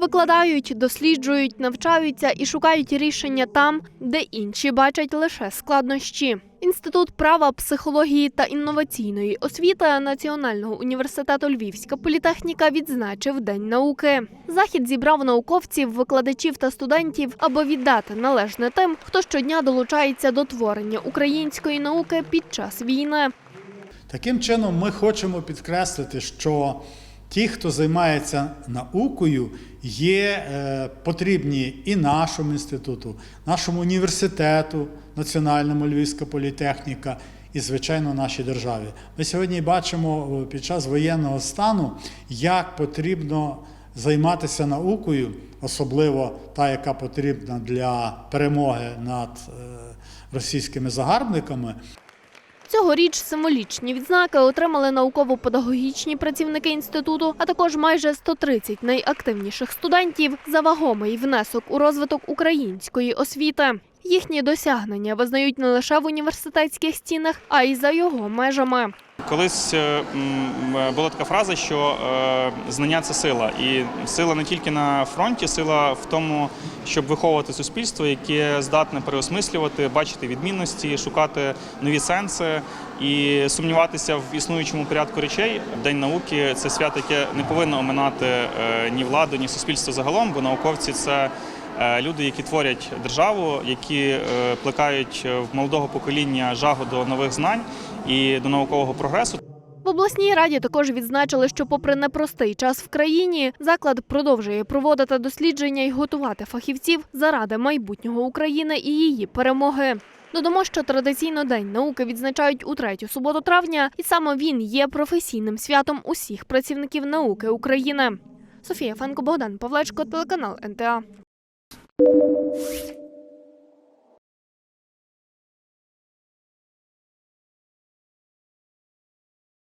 Викладають, досліджують, навчаються і шукають рішення там, де інші бачать лише складнощі. Інститут права, психології та інноваційної освіти Національного університету Львівська політехніка відзначив День науки. Захід зібрав науковців, викладачів та студентів, аби віддати належне тим, хто щодня долучається до творення української науки під час війни. Таким чином, ми хочемо підкреслити, що ті, хто займається наукою, є е, потрібні і нашому інституту, нашому університету, Національному Львівська політехніка. І, звичайно, нашій державі. Ми сьогодні бачимо е, під час воєнного стану, як потрібно займатися наукою, особливо та, яка потрібна для перемоги над е, російськими загарбниками. Цьогоріч символічні відзнаки отримали науково-педагогічні працівники інституту, а також майже 130 найактивніших студентів за вагомий внесок у розвиток української освіти. Їхні досягнення визнають не лише в університетських стінах, а й за його межами. Колись е, е, була така фраза, що е, знання це сила, і сила не тільки на фронті, сила в тому, щоб виховувати суспільство, яке здатне переосмислювати, бачити відмінності, шукати нові сенси і сумніватися в існуючому порядку речей. День науки це свято, яке не повинно оминати ні владу, ні суспільство загалом, бо науковці це. Люди, які творять державу, які плекають в молодого покоління жагу до нових знань і до наукового прогресу. В обласній раді також відзначили, що, попри непростий час в країні, заклад продовжує проводити дослідження і готувати фахівців заради майбутнього України і її перемоги. Додамо, що традиційно День науки відзначають у третю суботу травня, і саме він є професійним святом усіх працівників науки України. Софія Фенко, Богдан Павлечко, телеканал НТА.